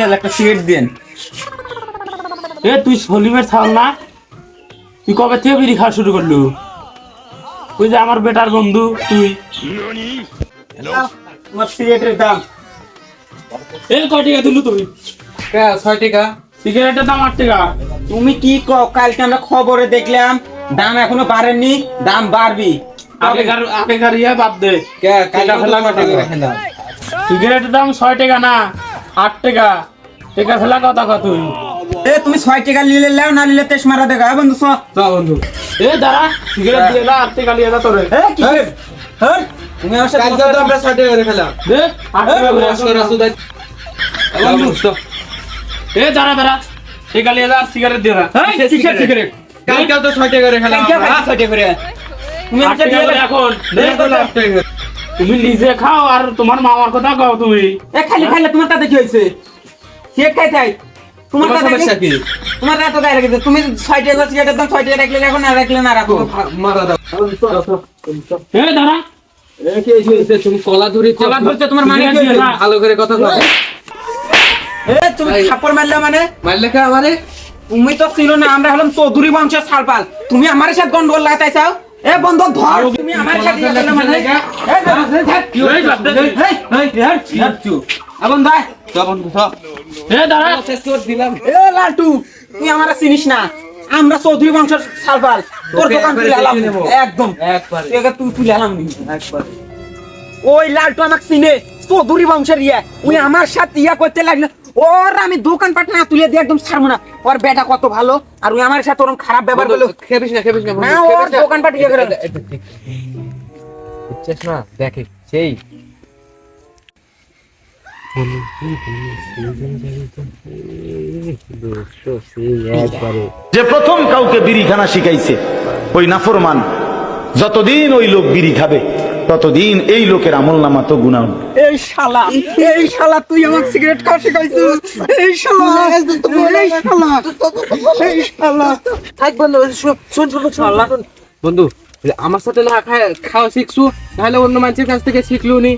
Uncle একটা cigarette দেন। এ তুই সলিমের থাল না? তুই কবে থেকে বিড়ি খাওয়া শুরু করলু? তুই যে আমার বেটার বন্ধু তুই। তোমার সিগারেটের দাম। এই কয় টাকা দিলু তুই কে ছয় টাকা? সিগারেটের দাম আট টাকা। তুমি কি কালকে আমরা খবরে দেখলাম দাম এখনও বাড়েনি দাম বাড়বি। আগেকার আগেকার ইয়ে বাদ দে। কে সিগারেটের দাম ছয় টাকা না। আট টাকা। টাকা ফেলা কথা কত তুই? এ তুমি ছয় টাকা নিলে লাও না নিলে তেস মারা দেখা বন্ধু চ। বন্ধু। এ দাঁড়া সিগারেট দিয়ে দা আট টাকা নিয়ে যা তোরে। এ কি? হ্যাঁ। তুমি আমার সাথে তো আমরা ছয় টাকা করে খেলাম। দে আট টাকা করে আসো। রাসু দাই বন্ধু এ দাঁড়া দাঁড়া। টাকা নিয়ে যা সিগারেট দিয়ে দা এই, কিসের সিগারেট কালকে তো ছয় টাকা করে কালকে ছয় টাকা করে। তুমি আমাকে দিয়ে এখন। দে তো আট টাকা। তুমি নিজে খাও আর তোমার মামার কথা কও তুমি। এ খালি খাইলে তোমার তাতে কি হয়েছে। সিগারেট খাই তাই। তোমার তাতে সমস্যা কি? তোমার এত গায়ে লেগেছে। তুমি ছয় টাকা সিগারেটের দাম ছয় টাকা রাখলে রাখো না রাখলে না রাখো মারা দাও। এ দাঁড়া। এ কি হইছে তুমি কলা ধরে কলা ধরছে তোমার মানে কি হয়েছে? ভালো করে কথা কও এ তুমি। থাপ্পড় মারলে মানে? মারলে কা আমারে? তুমি তো ছিল না আমরা হলাম চৌধুরী বংশের সালপাল তুমি আমার সাথে গন্ডগোল লাগাতে চাও? এ বন্ধু ধর তুমি আমার সাথে ইয়ে করলে মানে ধর। এই দে। এই, এই, এই, এই, চু। এ বন্ধু আয়। চ বন্ধু চ এ দাঁড়া শেষ করে দিলাম এ লালটু তুই আমার চিনিস না আমরা চৌধুরী বংশের সালপাল তোর দোকান তুলে এলাম একদম একবারে তুই একে তুই তুলে এলাম নি। একবার ওই লালটু আমাকে চিনে চৌধুরী বংশের ইয়া ওই আমার সাথে ইয়া করতে লাগল ওর আমি দোকান পাট না তুলে দিয়ে একদম ছাড়বো না ওর বেটা কত ভালো আর ওই আমার সাথে ওরকম খারাপ ব্যবহার করল খেপিস না খেপিস না না, ওর দোকানপাট ইয়ে করে। বুঝছিস না দেখে সেই যে প্রথম কাউকে বিড়িখানা শিখাইছে ওই নাফরমান যতদিন ওই লোক বিড়ি খাবে ততদিন এই লোকের আমল নামা তো গুণা এই শালা এই শালা তুই আমাকে সিগারেট খাওয়া শিখাইছিস? এই শালা এই শালা এই শালা। থাক বন্ধু শোন শোন শোন। বন্ধু আমার সাথে না খায়- খাওয়া শিখছু নাহলে অন্য মানুষের কাছ থেকে শিখলু নি।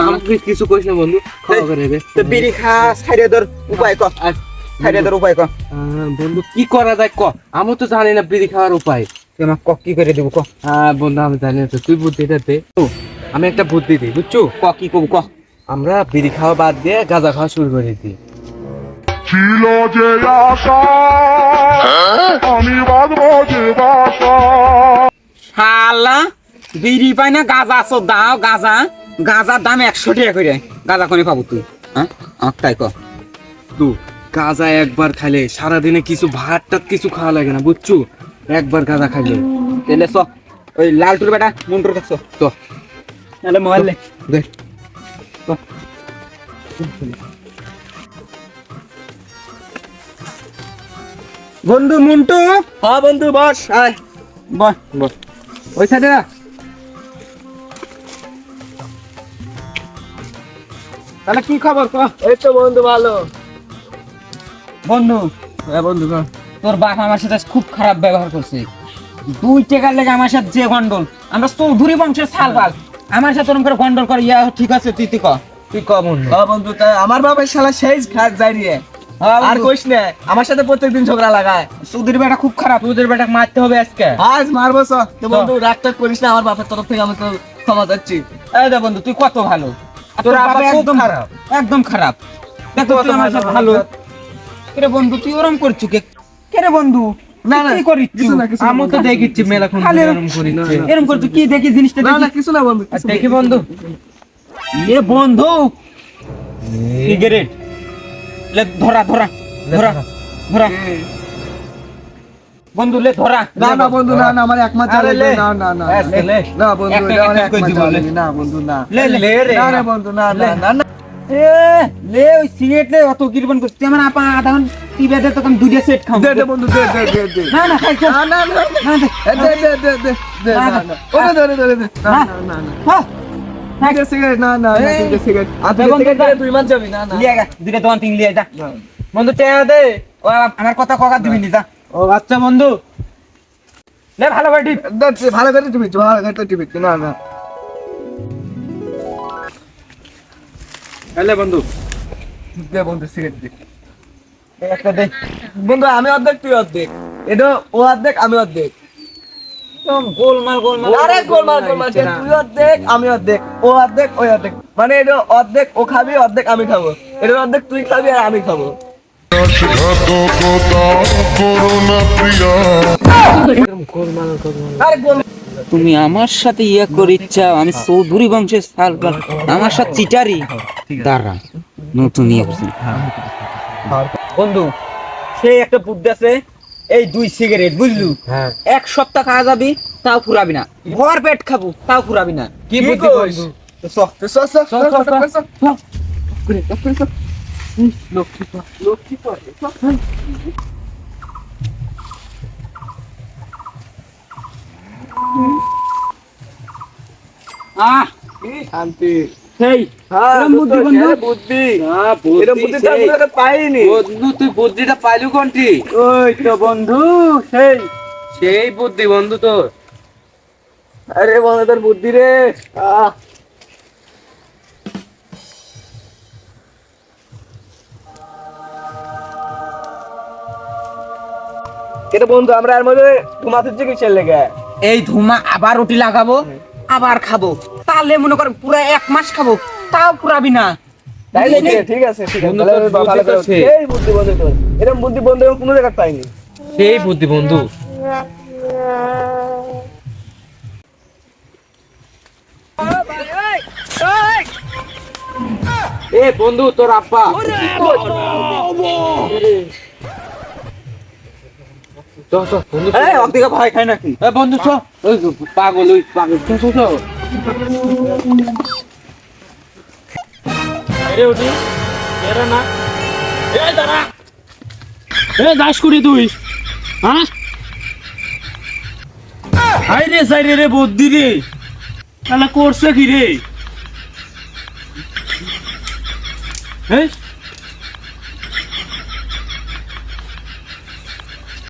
আমাকে কিছু করিস না বন্ধু খাওয়া করে দে। তো বিড়ি খা ছাইরে ধর উপায় কর আর ছাইরে ধর উপায় কর বন্ধু কি করা যায় ক? আমি তো জানি না বিড়ি খাওয়ার উপায়। তুই কি করে দেবো? ক। হ্যাঁ বন্ধু আমি জানি তো। তুই বুদ্ধিটা দে আমি একটা বুদ্ধি দিই বুঝছ? ক কি করব ক? আমরা বিড়ি খাওয়া বাদ দিয়ে গাঁজা খাওয়া শুরু করে দিই। ছিল যে আশা আমি বাঁধবো যে বাসা। শালা বিড়ি পাই না গাঁজা আছো দাও গাঁজা। গাঁজার দাম একশো টাকা করে। গাঁজা কোনে পাবো তুই? হ্যাঁ? তাই ক। তু গাঁজা একবার খাইলে সারাদিনে কিছু ভাত টাত কিছু খাওয়া লাগে না বুঝছ? একবার গাঁজা খাইলে। তাহলে চ ওই লালটুর বেটা মুন্টুর কাছে তো নাহলে মোবাইল দেখ বন্ধু মুন্টু? হ্যাঁ বন্ধু বস আয়। বল বস। ওই সাইডে তাহলে কি খবর ক? এই তো বন্ধু ভালো। বন্ধু। হ্যাঁ বন্ধু। তোর বাপ আমার সাথে খুব খারাপ ব্যবহার করছে। দুই টাকার লেগে আমার সাথে যে গন্ডল আমরা চৌধুরী বংশের সালবাল আমার সাথে ওরকম করে গন্ডল করে ইয়া ঠিক আছে তুই তুই ক। তুই ক বন্ধু। বন্ধু তাই আমার বাবার শালা সেই খাট যাই রে আর কইস না আমার সাথে প্রত্যেকদিন ঝগড়া লাগায়। বেটা খুব খারাপ তোদের বেটা মারতে হবে আজকে। আজ মারবো তো বন্ধু রাগ টাগ করিস না আমার বাপের তরফ থেকে আমি তো ক্ষমা চাচ্ছি। এই দে বন্ধু তুই কত ভালো। তোর বাবা একদম খারাপ। একদম খারাপ। দেখ তুই আমার সাথে ভালো। বন্ধু তুই ওরম করছু কে? কেরে বন্ধু? না, না, কি করিস কিছু না, কিছু না, আমি তো দেখিচ্ছি মেলাক্ষণ খালি ধরে এরম- এরম করিচ্ছে। এরম করছু কি দেখি জিনিসটা দেখি না কিছু না বন্ধু দেখি বন্ধু। এ বন্ধু! সিগারেট। লে ধরা ধরা ধরা ধরা। বন্ধু লে ধরা। না না বন্ধু না না আমার একমাত্র আরে লে। না না না না বন্ধু এটা আমার একটা করে লে। না বন্ধু না। লে লে রে। না বন্ধু না না না না। এ লে ওই সিগারেট লে অত কিরবন করছিস আমার আপা আধা ঘণ্টা দে তখন দুইটা সেট খাও দে দে বন্ধু দে দে দে দে না না খাই না না না না দে দে দে দে দে না, না না। না ধরে দে না না না না হ্যাঁ সিগারেট না না না সিগারেট আর দে সিগারেট দে। মান যাবি না না লিয়ে গা দুইটা দোকান তিন লিয়ে যা না। বন্ধু টেয়া দে ও আমার কথা ককা দিবি নি যা ও আচ্ছা বন্ধু লে ভালো করে টিপ ভালো করে টিপি ভালো করে টিপি না না বন্ধু দে বন্ধু সিগারেট দে একটা বন্ধু আমি অর্ধেক তুই অর্ধেক। এটা ও অর্ধেক আমি অর্ধেক। একদম গোলমাল গোলমাল। আরে গোলমাল গোলমাল তুই অর্ধেক আমি অর্ধেক ও অর্ধেক ওই অর্ধেক। মানে এটা অর্ধেক ও খাবি অর্ধেক আমি খাব। এটা অর্ধেক তুই খাবি আর আমি খাব। তুমি আমার সাথে ইয়া করিচ্ছা আমি চৌধুরী বংশের সালপাল আমার সাথে চিটারি। দাঁড়া নতুন ইয়ে করছি। বন্ধু সেই একটা বুদ্ধি আছে এই দুই সিগারেট বুঝলু? হ্যাঁ। এক সপ্তাহ খাওয়া যাবি তাও ফুরাবি না। ভর পেট খাব তাও ফুরাবি না। কি বুদ্ধি বন্ধু? শান্তি। সেই হ্যাঁ, বুদ্ধি বন্ধু? বুদ্ধি। এটা পাইনি। বন্ধু তুই বুদ্ধিটা পাইলু কোনটি? ওই তো বন্ধু সেই। সেই বুদ্ধি বন্ধু তোর। আরে বন্ধু তোর বুদ্ধি রে। আহ। এটা বন্ধু আমরা এর মধ্যে ঘুমাতে চিকিৎসার লেগে। এই ধুমা আবার রুটি লাগাবো? আবার খাব। তাহলে মনে কর পুরো এক মাস খাব তাও ফুরাবি না। তাই বুঝলি? নাকি ঠিক আছে ঠিক আছে। বন্ধু, তোর ভালো বুদ্ধি তো করে- সেই। এই বুদ্ধি বন্ধু এরকম বুদ্ধি বন্ধু কোনো জায়গায় পাইনি। সেই বুদ্ধি বন্ধু এ বন্ধু তোর আব্বা চ, চ, বন্ধু চ। এই অর্ধেক ভয় খাই নাকি? বন্ধু চ পাগল ওই পাগল। চ চ এরে উঠি। না। এ দাঁড়া। এ যাস করি তুই। হ্যাঁ? হাই রে সাই রে রে বুদ্ধি রে। তাহলে করছে কি রে? এই